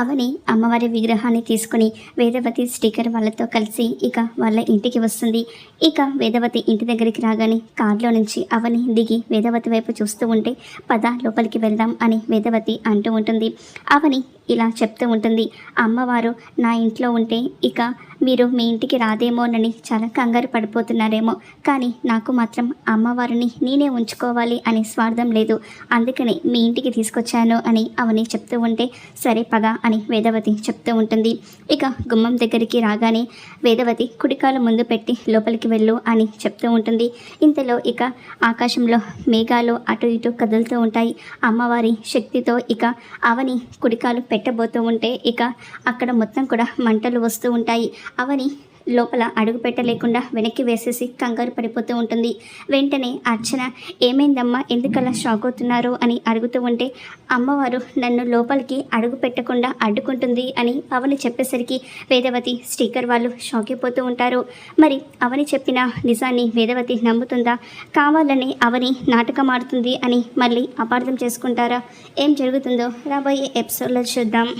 అవని అమ్మవారి విగ్రహాన్ని తీసుకుని వేదవతి స్టిక్కర్ వాళ్ళతో కలిసి ఇక వాళ్ళ ఇంటికి వస్తుంది. ఇక వేదవతి ఇంటి దగ్గరికి రాగానే కారులో నుంచి అవని దిగి వేదవతి వైపు చూస్తూ ఉంటే పద లోపలికి వెళ్దాం అని వేదవతి అంటూ ఉంటుంది. అవని ఇలా చెప్తూ ఉంటుంది. అమ్మవారు నా ఇంట్లో ఉంటే ఇక మీరు మీ ఇంటికి రాదేమోనని చాలా కంగారు పడిపోతున్నారేమో. కానీ నాకు మాత్రం అమ్మవారిని నేనే ఉంచుకోవాలి అనే స్వార్థం లేదు. అందుకని మీ ఇంటికి తీసుకొచ్చాను అని అవని చెప్తూ ఉంటే సరే పద అని వేదవతి చెప్తూ ఉంటుంది. ఇక గుమ్మం దగ్గరికి రాగానే వేదవతి కుడికాలు ముందు పెట్టి లోపలికి వెళ్ళు అని చెప్తూ ఉంటుంది. ఇంతలో ఇక ఆకాశంలో మేఘాలు అటు ఇటు కదులుతూ ఉంటాయి. అమ్మవారి శక్తితో ఇక అవని కుడికాలు పెట్టబోతూ ఉంటే ఇక అక్కడ మొత్తం కూడా మంటలు వస్తూ ఉంటాయి. అవని లోపల అడుగు పెట్టలేకుండా వెనక్కి వేసేసి కంగారు పడిపోతూ ఉంటుంది. వెంటనే అర్చన ఏమైందమ్మా? ఎందుకలా షాక్ అవుతున్నారు? అని అడుగుతూ ఉంటే అమ్మవారు నన్ను లోపలికి అడుగు పెట్టకుండా అడ్డుకుంటుంది అని అవని చెప్పేసరికి వేదవతి స్టీకర్ వాళ్ళు షాక్ అయిపోతూ ఉంటారు. మరి అవని చెప్పిన నిజాన్ని వేదవతి నమ్ముతుందా? కావాలని అవని నాటకం ఆడుతుంది అని మళ్ళీ అపార్థం చేసుకుంటారా? ఏం జరుగుతుందో రాబోయే ఎపిసోడ్లో చూద్దాం.